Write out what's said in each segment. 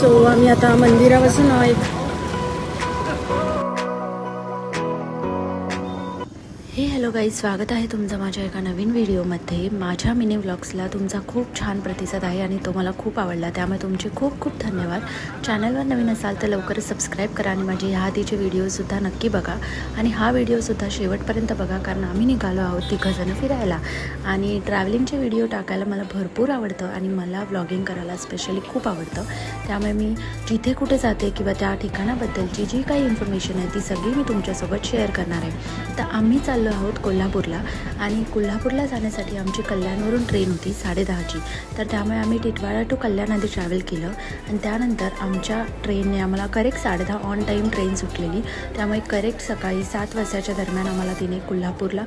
So आम्ही आता मंदिरापासून एक हे हॅलो गाई स्वागत आहे तुमचं माझ्या एका नवीन व्हिडिओमध्ये. माझ्या मिनी व्लॉग्सला तुमचा खूप छान प्रतिसाद आहे आणि तो मला खूप आवडला. त्यामुळे तुमचे खूप खूप धन्यवाद. चॅनलवर नवीन असाल तर लवकरच सबस्क्राईब करा आणि माझे ह्या आधीचे व्हिडिओसुद्धा नक्की बघा. आणि हा व्हिडिओसुद्धा शेवटपर्यंत बघा कारण आम्ही निघालो आहोत तिघंजणं फिरायला. आणि ट्रॅव्हलिंगचे व्हिडिओ टाकायला मला भरपूर आवडतं आणि मला व्लॉगिंग करायला स्पेशली खूप आवडतं. त्यामुळे मी जिथे कुठे जाते किंवा त्या ठिकाणाबद्दलची जी काही इन्फॉर्मेशन आहे ती सगळी मी तुमच्यासोबत शेअर करणार आहे. तर आम्ही चाललो आहोत कोल्हापूरला. आणि कोल्हापूरला जाण्यासाठी आमची कल्याणवरून ट्रेन होती साडेदहाची. तर त्यामुळे आम्ही टिटवाळा टू कल्याण आधी ट्रॅव्हल केलं. आणि त्यानंतर आमच्या ट्रेनने आम्हाला करेक्ट साडेदहा ऑन टाईम ट्रेन सुटलेली. त्यामुळे करेक्ट सकाळी सात वाजताच्या दरम्यान आम्हाला तिने कोल्हापूरला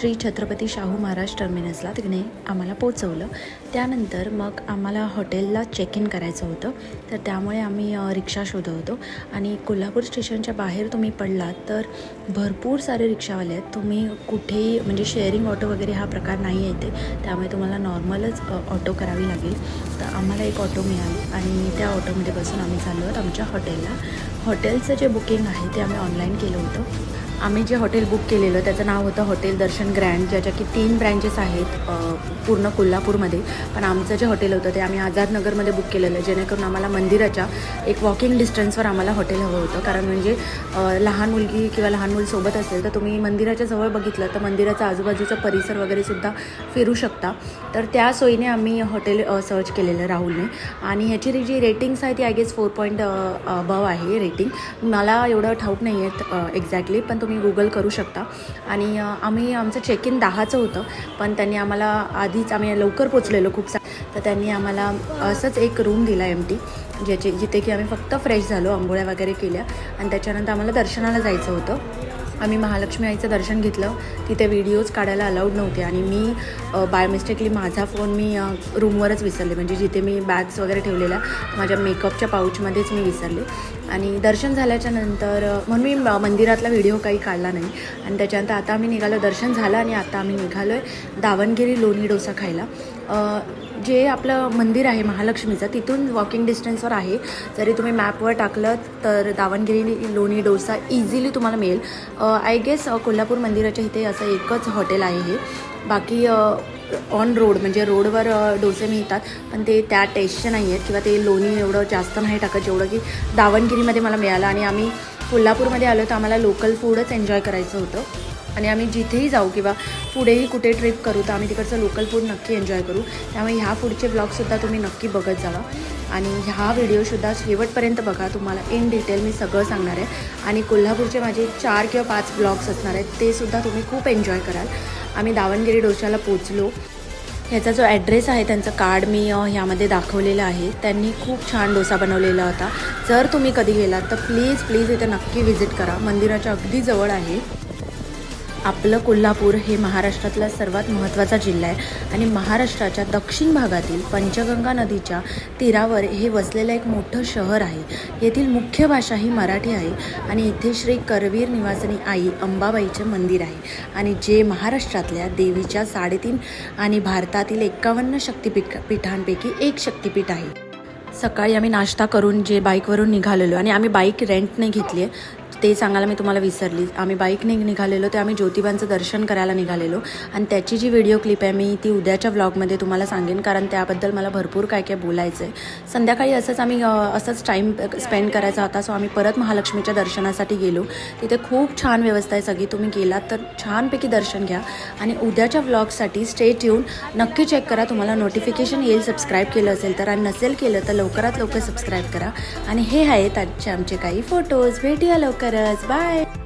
श्री छत्रपती शाहू महाराज टर्मिनसला तिने आम्हाला पोचवलं त्यानंतर मग आम्हाला हॉटेलला चेक इन करायचं होतं. तर त्यामुळे आम्ही रिक्षा शोधत होतो. आणि कोल्हापूर स्टेशनच्या बाहेर तुम्ही पडलात तर भरपूर सारे रिक्षावाले आहेत. तुम्ही कुठेही म्हणजे शेअरिंग ऑटो वगैरे हा प्रकार नाही येते त्यामुळे तुम्हाला नॉर्मलच ऑटो करावी लागेल. तर आम्हाला एक ऑटो मिळाली आणि त्या ऑटोमध्ये बसून आम्ही चाललो आहोत आमच्या हॉटेलला हॉटेलचं जे बुकिंग आहे ते आम्ही ऑनलाईन केलं होतं. आम्ही जे हॉटेल बुक केलेलं त्याचं नाव होतं हॉटेल दर्शन ग्रँड ज्याच्या की तीन ब्रँचेस आहेत पूर्ण कोल्हापूरमध्ये. पण आमचं जे हॉटेल होतं ते आम्ही आझादनगरमध्ये बुक केलेलं जेणेकरून आम्हाला मंदिराच्या एक वॉकिंग डिस्टन्सवर आम्हाला हॉटेल हवं होतं. कारण म्हणजे लहान मुलगी किंवा लहान मूल सोबत असेल तर तुम्ही मंदिराच्या जवळ बघितलं तर मंदिराचा आजूबाजूचा परिसर वगैरेसुद्धा फिरू शकता. तर त्या सोयीने आम्ही हॉटेल सर्च केलेलं राहुलने. आणि ह्याची जी रेटिंग्स आहे ती I guess four point above आहे रेटिंग मला एवढं ठाऊक नाही आहेत एक्झॅक्टली पण तुम्ही तुम्ही गुगल करू शकता. आणि आम्ही आमचं चेक इन दहाचं होतं. पण त्यांनी आम्हाला आधीच आम्ही लवकर पोचलेलो खूप सा तर त्यांनी आम्हाला असंच एक रूम दिला एम टी ज्याचे जिथे की आम्ही फक्त फ्रेश झालो आंघोळ्या वगैरे केल्या. आणि त्याच्यानंतर आम्हाला दर्शनाला जायचं होतं. आम्ही महालक्ष्मी आईचं दर्शन घेतलं. तिथे व्हिडिओज काढायला अलाउड नव्हते. आणि मी बाय मिस्टेकली माझा फोन मी रूमवरच विसरले. म्हणजे जिथे मी बॅग्स वगैरे ठेवलेल्या माझ्या मेकअपच्या पाऊचमध्येच मी विसरले. आणि दर्शन झाल्याच्यानंतर म्हणून मी मंदिरातला व्हिडिओ काही काढला नाही. आणि त्याच्यानंतर आता आम्ही निघालो दर्शन झालं आणि आता आम्ही निघालो आहे दावणगिरी लोणी डोसा खायला. जे आपलं मंदिर आहे महालक्ष्मीचं तिथून वॉकिंग डिस्टन्सवर आहे. जरी तुम्ही मॅपवर टाकलं तर दावणगिरी लोणी डोसा इझिली तुम्हाला मिळेल. आय गेस कोल्हापूर मंदिराच्या इथे असं एकच हॉटेल आहे हे. बाकी ऑन रोड म्हणजे रोडवर डोसे मिळतात. पण ते त्या टेस्टचे नाही आहेत किंवा ते लोणी एवढं जास्त नाही टाकत जेवढं की दावणगिरीमध्ये मला मिळालं. आणि आम्ही कोल्हापूरमध्ये आलो तर आम्हाला लोकल फूडच एन्जॉय करायचं होतं. आणि आम्ही जिथेही जाऊ किंवा पुढेही कुठे ट्रिप करू तर आम्ही तिकडचं लोकल फूड नक्की एन्जॉय करू. त्यामुळे ह्या फूडचे ब्लॉगसुद्धा तुम्ही नक्की बघत जावा. आणि ह्या व्हिडिओसुद्धा शेवटपर्यंत बघा. तुम्हाला इन डिटेल मी सगळं सांगणार आहे. आणि कोल्हापूरचे माझे चार किंवा पाच ब्लॉग्स असणार आहेत तेसुद्धा तुम्ही खूप एन्जॉय कराल. आम्ही दावणगिरी डोशाला पोचलो. ह्याचा जो ॲड्रेस आहे त्यांचं कार्ड मी ह्यामध्ये दाखवलेलं आहे. त्यांनी खूप छान डोसा बनवलेला होता. जर तुम्ही कधी गेलात तर प्लीज प्लीज इथे नक्की व्हिजिट करा. मंदिराच्या अगदी जवळ आहे. आपलं कोल्हापूर हे महाराष्ट्रातला सर्वात महत्त्वाचा जिल्हा आहे. आणि महाराष्ट्राच्या दक्षिण भागातील पंचगंगा नदीच्या तीरावर हे वसलेलं एक मोठं शहर आहे. येथील मुख्य भाषा ही मराठी आहे. आणि इथे श्री करवीर निवासिनी आई अंबाबाईचे मंदिर आहे. आणि जे महाराष्ट्रातल्या देवीच्या साडेतीन आणि भारतातील एकावन्न शक्तीपीठ पीठांपैकी एक शक्तिपीठ आहे. सकाळी आम्ही नाश्ता करून जे बाईकवरून निघालेलो आणि आम्ही बाईक रेंटने घेतली आहे. ते सांगायला मी तुम्हाला विसरली. आम्ही बाईकने निघालेलो ते आम्ही ज्योतिबांचं दर्शन करायला निघालेलो. आणि त्याची जी व्हिडिओ क्लिप आहे मी ती उद्याच्या व्लॉगमध्ये तुम्हाला सांगेन कारण त्याबद्दल मला भरपूर काय काय बोलायचं आहे संध्याकाळी असंच आम्ही असंच टाईम स्पेंड करायचा होता सो आम्ही परत महालक्ष्मीच्या दर्शनासाठी गेलो. तिथे खूप छान व्यवस्था आहे सगळी. तुम्ही गेलात तर छानपैकी दर्शन घ्या. आणि उद्याच्या व्लॉगसाठी स्टेट येऊन नक्की चेक करा तुम्हाला नोटिफिकेशन येईल सबस्क्राईब केलं असेल तर. आणि नसेल केलं तर लवकरात लवकर सबस्क्राईब करा. आणि हे आहेत आजचे आमचे काही फोटोज भेटूया लवकरच बाय